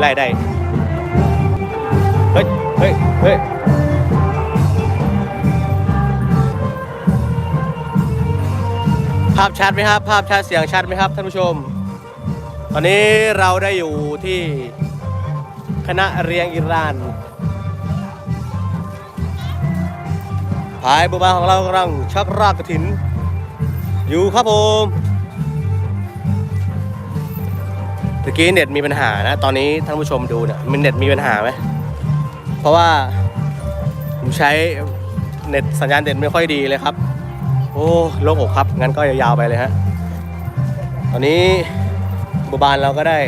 ไล่ได้ เฮ้ย เฮ้ย เฮ้ยภาพชัดไหมครับ ภาพชัดเสียงชัดไหมครับท่านผู้ชม ตอนนี้เราได้อยู่ที่คณะเรียงอิรานพายบุบาของเรากำลังชักรากกระถิน อยู่ครับผม ตะกี้เน็ตมีปัญหานะ ตอนนี้ท่านผู้ชมดูเนี่ยมันเน็ตมีปัญหาไหมเพราะว่าผมใช้เน็ตสัญญาณเน็ตไม่ค่อยดีเลยครับ โอ้โล่งอกครับ งั้นก็ยาวๆไปเลยฮะ ตอนนี้บุบาลเราก็ได้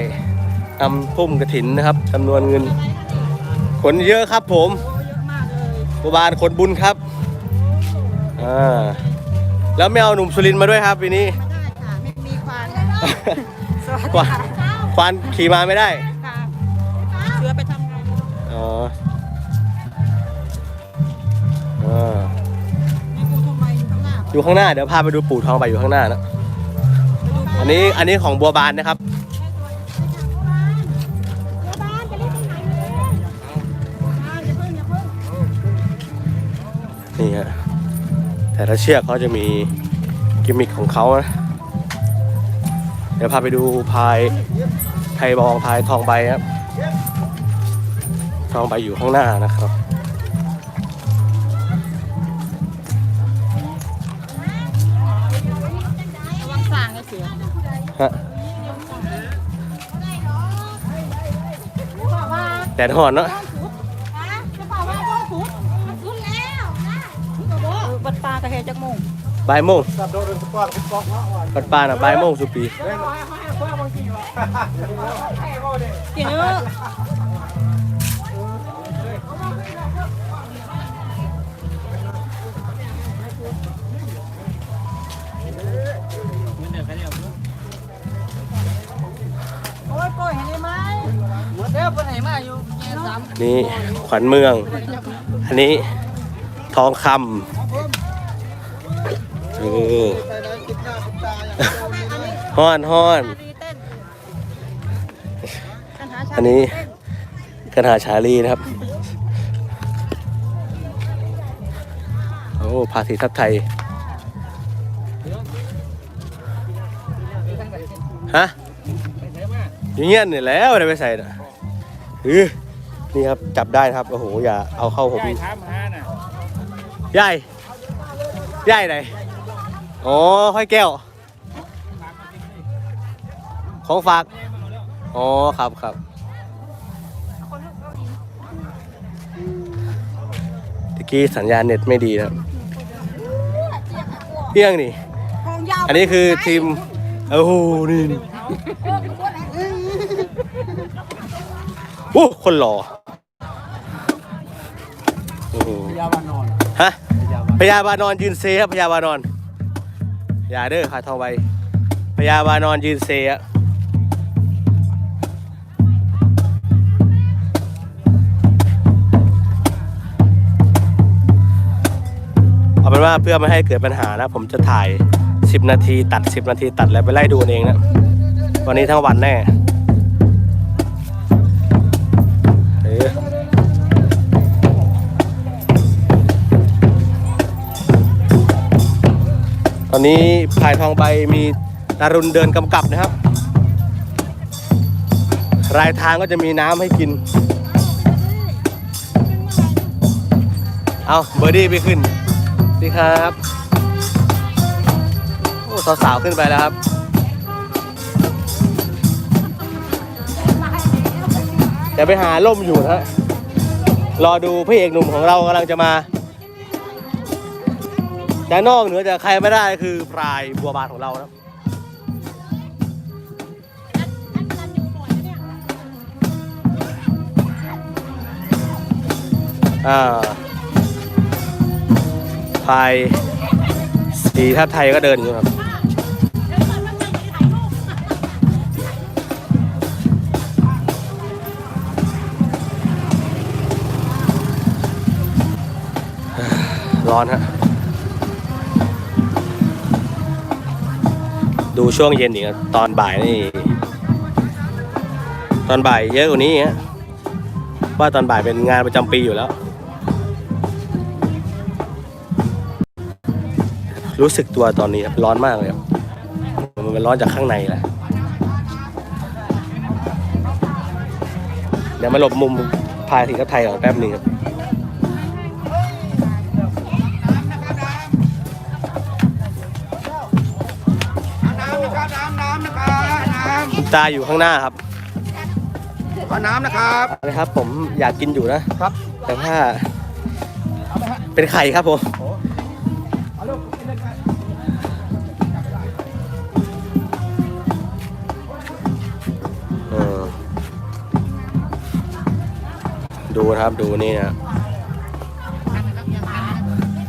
ทำพุ่มกระถินนะครับจำนวนเงิน ขนเยอะครับผมบุบาลขนบุญครับอ่าแล้วไม่เอาหนุ่มสุรินทร์มาด้วยครับปีนี้ได้ค่ะไม่มีควันสวัสคดีวานค่ะ ควานขี่มาไม่ได้ ค่ะเชื้อไปทำงานอ๋ออ่ามีปูทำไมอยู่ข้างหน้าอยู่ข้างหน้าเดี๋ยวพาไปดูปู่ทองใบอยู่ข้างหน้านะอันนี้อันนี้ของบัวบานนะครับ นี่ฮะแต่ละเชือกเขาจะมีกิมมิคของเขานะ เดี๋ยวพาไปดูพายไทยบองพายทองใบครับ ทองใบอยู่ข้างหน้านะครับระวังสร้างไอ้เสือฮะแดดห่อนเนาะบัดปลากระเฮจักโมง บ่ายโมงปัดปานอะบ่ายโมงสุปีกินเยอะโอ้ยปล่อยให้ได้ไหมหมดแล้วไปไหนมาอยู่แย่ซ้ำนี่ขวัญเมือง อันนี้ทองคำ เออฮ้อนฮ้อนอันนี้กันหาชาลีนะครับ โอ้ภาษีทัพไทย ฮะอย่างเงี้ยนี่แหล้วอะไรไปใส่น่ะเออนี่ครับจับได้นะครับ โอ้โห อย่าเอาเข้าผมถามหาน่ะใหญ่ใหญ่ไหน โอ๋อห้อยแก้ว ของฝากอ๋อครับครับตะกี้สัญญาณเน็ตไม่ดีนะครับเที่ยงนี่ อันนี้คือทีมโอ้โหนี่นี่โอ้คนหล่อโอ้โหฮะพญาบาลนอนยืนเซครับพญาบาลนอน อย่าเด้อขาทอไวพยาบานอนยืนเซอะเอาเป็นว่าเพื่อไม่ให้เกิดปัญหานะ ผมจะถ่าย 10 นาทีตัด 10 นาทีตัดแล้วไปไล่ดูเองนะ วันนี้ทั้งวันแน่ อนนี้พายทองใบมีดารุณเดินกำกับนะครับ รายทางก็จะมีน้ำให้กิน เอาเบอร์ดี้ไปขึ้นดีครับโอ้สาวๆขึ้นไปแล้วครับเดี๋ยวไปหาล่มอยู่นะฮะรอดูพระเอกหนุ่มของเรากำลังจะมา แต่นอกเหนือจากใครไม่ได้คือพรายบัวบานของเรานะอ่าพายสีทัพไทยก็เดินอยู่ครับร้อนฮะ ดูช่วงเย็นอีกนะตอนบ่ายนี่ ตอนบ่ายเยอะกว่านี้ฮะว่าตอนบ่ายเป็นงานประจำปีอยู่แล้ว รู้สึกตัวตอนนี้ครับร้อนมากเลยครับมันร้อนจากข้างในแหละเดี๋ยวมาหลบมุมพายทีกับไทยก่อนแป๊บหนึงครับ ตาอยู่ข้างหน้าครับำขอน้ำนะครับ นะครับ ผมอยากกินอยู่นะครับ แต่ถ้าเป็นไข่ครับผมเอาลูกกินเลยครับเออดูนะครับดูนี่นะ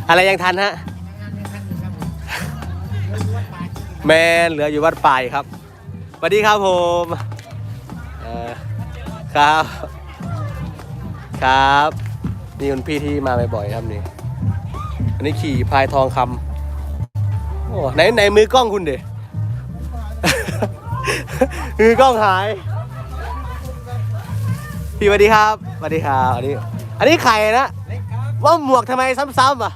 อะไรยังทันฮะ แมนเหลืออยู่วัดป่ายครับ สวัสดีครับผมเอ่อครับ ครับนี่คุณพี่ที่มาบ่อยๆครับนี่ อันนี้ขี่พายทองคำโอ้ไหนไหนมือกล้องคุณเดมือกล้องหาย พี่สวัสดีครับสวัสดีครับอันนี้ อันนี้ไข่นะว่าหมวกทำไมซ้ำๆอะ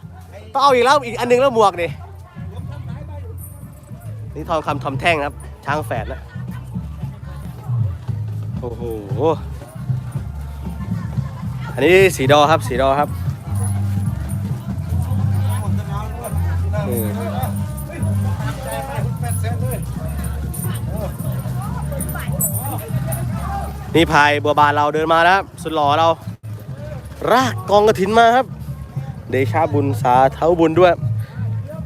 ต้องเอาอีกแล้วอีกอันหนึงแล้วหมวกนี่นี่ทองคำทอมแท่งครับ ช้างแฝดนะ โอ้โห อันนี้สีดอครับ สีดอครับนี่พายบัวบานเราเดินมาแล้วครับสุดหล่อเรา รากกองกระถินมาครับ เดชาบุญสาเท้าบุญด้วย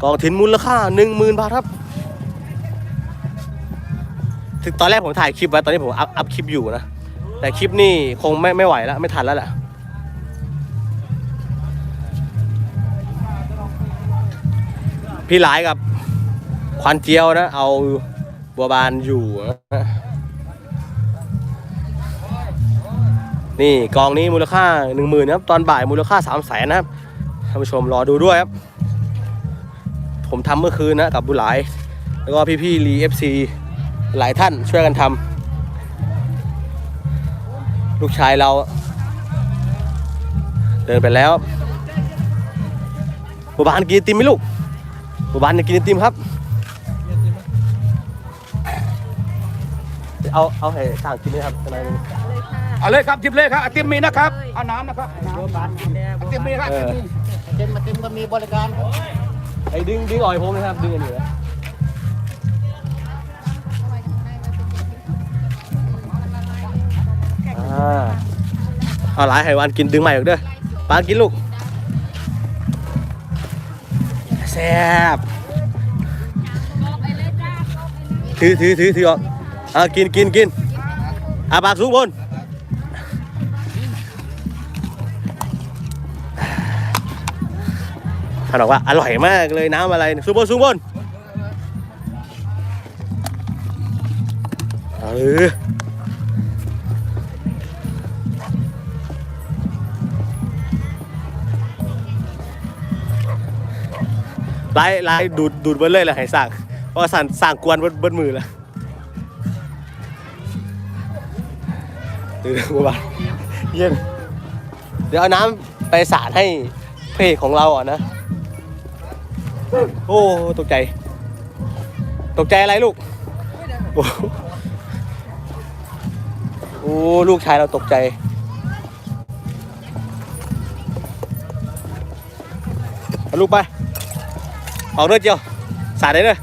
กองถินมูลค่าหนึ่งหมื่นบาทครับ ถึงตอนแรกผมถ่ายคลิปไว้ตอนนี้ผมอัพอัพคลิปอยู่นะ แต่คลิปนี่คงไม่ไม่ไหวแล้ว ไม่ทันแล้วแหละพี่หลายกับควันเจียวนะ เอาบัวบานอยู่นะนี่กองนี้มูลค่าหนึ่งหมื่นครับตอนบ่ายมูลค่าสามแสนนะครับท่านผู้ชมรอดูด้วยครับ ผมทำเมื่อคืนนะกับบุหลาย แล้วก็พี่ๆรีเอฟซี หลายท่านช่วยกันทำลูกชายเรา เดินไปแล้วบัวบานกินไอติมไหมลูกบัวบานจะกินไอติมครับ เอาเอาให้สั่งกินไหมครับทำไมนึงเอาเลยครับจิบเลยครับไอติมมีนะครับเอาน้ำนะครับน้ำไอติมมีครับเออไอติมไอติมก็มีบริการครับไอ้ดึงดึงอ่อยผมนะครับดึงอันนี้ อ่าเอาหลายไห้วันกินดึงใหม่อีกเด้อปากินลูกแซ่บถือถือถือถือออกอ่ากินกินกินอาปากสูงบนท่านบอกว่าอร่อยมากเลยน้ำอะไรสูงบนสูงบนเออ ไล่ไล่ดูดดูดเบิ้ลเลยแหละให้สั่งเพราะสั่งสั่งกวนเบิ้ลเบิ้มือแล้วดูดูบัวบานเย็นเดี๋ยวเอาน้ำไปสาดให้เพจของเราอะนะ โอ้ตกใจ ตกใจอะไรลูก โอ้โอ้ลูกชายเราตกใจลูกไป ออกเด้อ